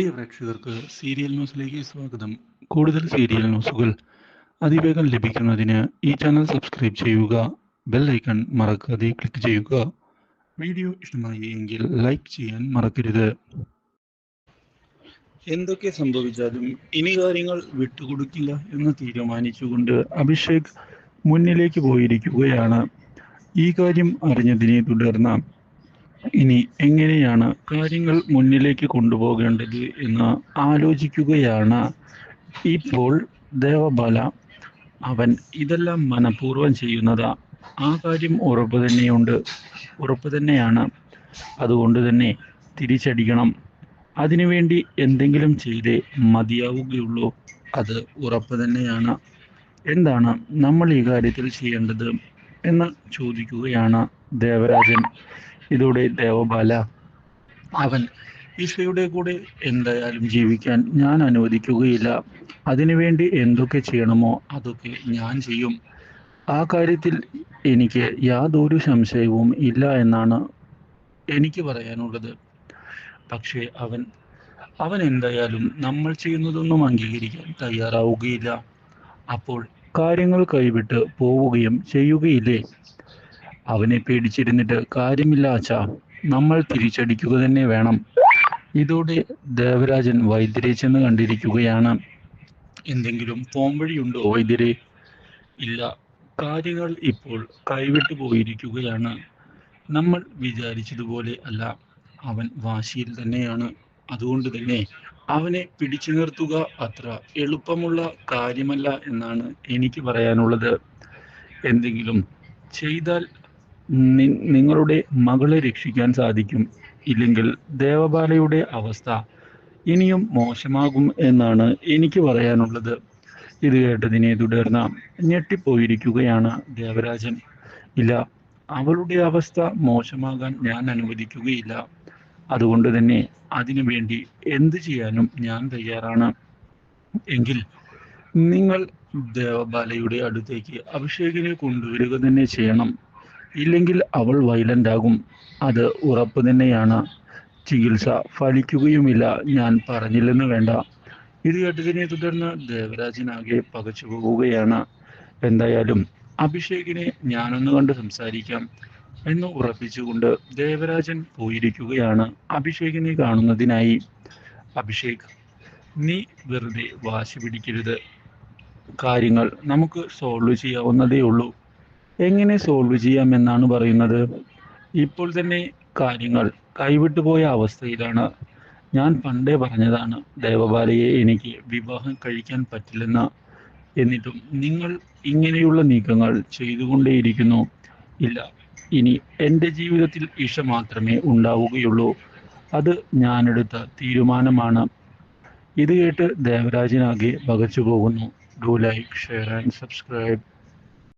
പ്രിയ പ്രേക്ഷകർക്ക് സീരിയൽ ന്യൂസിലേക്ക് സ്വാഗതം. കൂടുതൽ സീരിയൽ ന്യൂസുകൾ അതിവേഗം ലഭിക്കുന്നതിന് ഈ ചാനൽ സബ്സ്ക്രൈബ് ചെയ്യുക ബെൽ ഐക്കൺ മറക്കാതെ ക്ലിക്ക് ചെയ്യുക. വീഡിയോ ഇഷ്ടമായി എങ്കിൽ ലൈക്ക് ചെയ്യാൻ മറക്കരുത്. എന്തൊക്കെ സംഭവിച്ചാലും ഇനി കാര്യങ്ങൾ വിട്ടുകൊടുക്കില്ല എന്ന് തീരുമാനിച്ചുകൊണ്ട് അഭിഷേക് മുന്നിലേക്ക് പോയിരിക്കുകയാണ്. ഈ കാര്യം അറിഞ്ഞതിനെ തുടർന്ന് ഇനി എങ്ങനെയാണ് കാര്യങ്ങൾ മുന്നിലേക്ക് കൊണ്ടുപോകേണ്ടത് എന്ന് ആലോചിക്കുകയാണ്. ഇപ്പോൾ ദേവബാല അവൻ ഇതെല്ലാം മനഃപൂർവം ചെയ്യുന്നത്. ആ കാര്യം ഉറപ്പ് തന്നെയുണ്ട്. ഉറപ്പ് തന്നെയാണ്. അതുകൊണ്ട് തന്നെ തിരിച്ചടിക്കണം. അതിനുവേണ്ടി എന്തെങ്കിലും ചെയ്തേ മതിയാവുകയുള്ളൂ. അത് ഉറപ്പ് തന്നെയാണ്. എന്താണ് നമ്മൾ ഈ കാര്യത്തിൽ ചെയ്യേണ്ടത് എന്ന് ചോദിക്കുകയാണ് ദേവരാജൻ. ഇതോടെ ദേവബാല അവൻ ഈശോയുടെ കൂടെ എന്തായാലും ജീവിക്കാൻ ഞാൻ അനുവദിക്കുകയില്ല. അതിനുവേണ്ടി എന്തൊക്കെ ചെയ്യണമോ അതൊക്കെ ഞാൻ ചെയ്യും. ആ കാര്യത്തിൽ എനിക്ക് യാതൊരു സംശയവും ഇല്ല എന്നാണ് എനിക്ക് പറയാനുള്ളത്. പക്ഷേ അവൻ അവൻ എന്തായാലും നമ്മൾ ചെയ്യുന്നതൊന്നും അംഗീകരിക്കാൻ തയ്യാറാവുകയില്ല. അപ്പോൾ കാര്യങ്ങൾ കൈവിട്ട് പോവുകയും ചെയ്യുകയില്ലേ? അവനെ പേടിച്ചിരുന്നിട്ട് കാര്യമില്ല അച്ഛാ. നമ്മൾ തിരിച്ചടിക്കുക തന്നെ വേണം. ഇതോടെ ദേവരാജൻ വൈദ്യരെ ചെന്ന് കണ്ടിരിക്കുകയാണ്. എന്തെങ്കിലും പോംവഴിയുണ്ടോ വൈദ്യരെ? ഇല്ല. കാര്യങ്ങൾ ഇപ്പോൾ കൈവിട്ടു പോയിരിക്കുകയാണ്. നമ്മൾ വിചാരിച്ചതുപോലെ അല്ല. അവൻ വാശിയിൽ തന്നെയാണ്. അതുകൊണ്ട് തന്നെ അവനെ പിടിച്ചു നിർത്തുക അത്ര എളുപ്പമുള്ള കാര്യമല്ല എന്നാണ് എനിക്ക് പറയാനുള്ളത്. എന്തെങ്കിലും ചെയ്താൽ നിങ്ങളുടെ മകളെ രക്ഷിക്കാൻ സാധിക്കും. ഇല്ലെങ്കിൽ ദേവബാലയുടെ അവസ്ഥ ഇനിയും മോശമാകും എന്നാണ് എനിക്ക് പറയാനുള്ളത്. ഇത് കേട്ടതിനെ തുടർന്ന് ഞെട്ടിപ്പോയിരിക്കുകയാണ് ദേവരാജൻ. ഇല്ല അവളുടെ അവസ്ഥ മോശമാകാൻ ഞാൻ അനുവദിക്കുകയില്ല. അതുകൊണ്ട് തന്നെ അതിനു വേണ്ടി എന്ത് ചെയ്യാനും ഞാൻ തയ്യാറാണ്. എങ്കിൽ നിങ്ങൾ ദേവബാലയുടെ അടുത്തേക്ക് അഭിഷേകിനെ കൊണ്ടുവരിക തന്നെ ചെയ്യണം. ഇല്ലെങ്കിൽ അവൾ വയലന്റ് ആകും. അത് ഉറപ്പ് തന്നെയാണ്. ചികിത്സ ഫലിക്കുകയുമില്ല. ഞാൻ പറഞ്ഞില്ലെന്ന് വേണ്ട. ഇത് കേട്ടതിനെ തുടർന്ന് ദേവരാജനാകെ പകച്ചു പോവുകയാണ്. എന്തായാലും അഭിഷേകിനെ ഞാനൊന്ന് കണ്ട് സംസാരിക്കാം എന്ന് ഉറപ്പിച്ചുകൊണ്ട് ദേവരാജൻ പോയിരിക്കുകയാണ് അഭിഷേകിനെ കാണുന്നതിനായി. അഭിഷേക് നീ വെറുതെ വാശി പിടിക്കരുത്. കാര്യങ്ങൾ നമുക്ക് സോൾവ് ചെയ്യാവുന്നതേ ഉള്ളൂ. എങ്ങനെ സോൾവ് ചെയ്യാം എന്നാണ് പറയുന്നത്? ഇപ്പോൾ തന്നെ കാര്യങ്ങൾ കൈവിട്ടു പോയ അവസ്ഥയിലാണ്. ഞാൻ പണ്ടേ പറഞ്ഞതാണ് ദേവബാലയെ എനിക്ക് വിവാഹം കഴിക്കാൻ പറ്റില്ലെന്ന് എന്നിട്ടും നിങ്ങൾ ഇങ്ങനെയുള്ള നീക്കങ്ങൾ ചെയ്തുകൊണ്ടേയിരിക്കുന്നു. ഇല്ല ഇനി എന്റെ ജീവിതത്തിൽ ഇഷ മാത്രമേ ഉണ്ടാവുകയുള്ളൂ. അത് ഞാനെടുത്ത തീരുമാനമാണ്. ഇത് കേട്ട് ദേവരാജനാകെ പകച്ചു പോകുന്നു. Do like share and subscribe